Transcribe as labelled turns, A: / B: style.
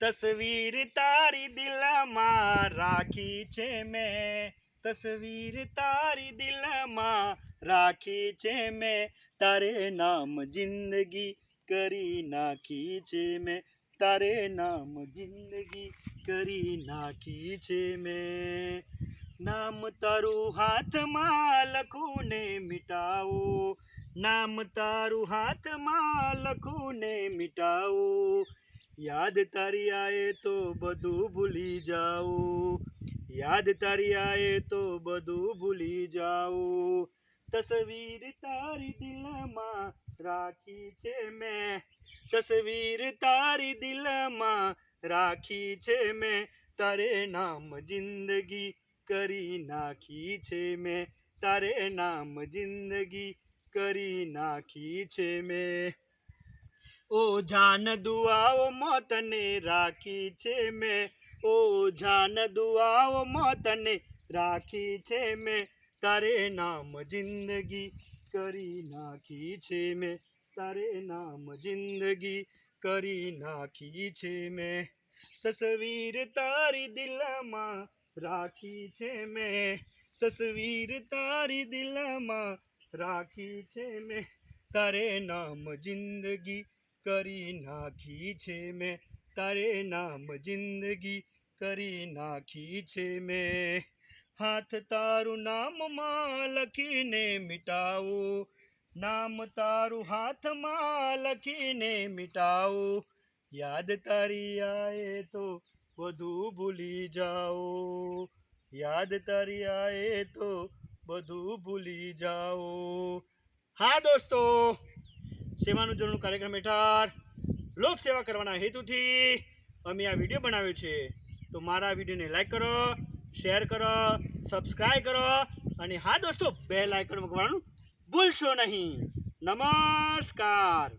A: તસવીર તારી દિલમાં રાખી છે મેં. તસવીર તારી દિલમાં રાખી છે મેં. તારે નામ જિંદગી કરી નાખી છે મેં. તારે નામ જિંદગી કરી નાખી છે મેં. નામ તારું હાથમાં લખું ને મિટાવું. નામ તારું હાથમાં લખું ને મિટાવું. યાદ તારી આએ તો બધું ભૂલી જાઉં. યાદ તારી આએ તો બધું ભૂલી જાઉં. તસવીર તારી દિલમાં રાખી છે મેં. તસવીર તારી દિલમાં રાખી છે મેં. તારે નામ જિંદગી કરી નાખી છે મેં. તારે નામ જિંદગી કરી નાખી છે મેં. ઓ જાન દુઆઓ મોતને રાખી છે મેં. ઓ જાન દુઆઓ મોતને રાખી છે મેં. તારે નામ જિંદગી કરી નાખી છે મેં. તારે નામ જિંદગી કરી નાખી છે મેં. તસવીર તારી દિલમાં રાખી છે મેં. તસવીર તારી દિલમાં રાખી છે મેં. તારે નામ જિંદગી કરી નાખી છે મેં. તારે નામ જિંદગી કરી નાખી છે મેં. હાથ તારું નામમાં લખીને મિટાવું. નામ તારું હાથમાં લખીને મિટાવું. યાદ તારી આએ તો બધું ભૂલી જાઓ. યાદ તારી આએ તો બધું ભૂલી જાઓ. હા દોસ્તો સેવાનું જરૂર કાર્યક્રમ હેઠળ લોક સેવા કરવાના હેતુથી અમે આ વીડિયો બનાવ્યો છે. તો મારા વિડીયોને લાઈક કરો, શેર કરો સબસ્ક્રાઈબ કરો અને હા દોસ્તો બે લાઇકન મૂકવાનું ભૂલશો નહીં. નમસ્કાર.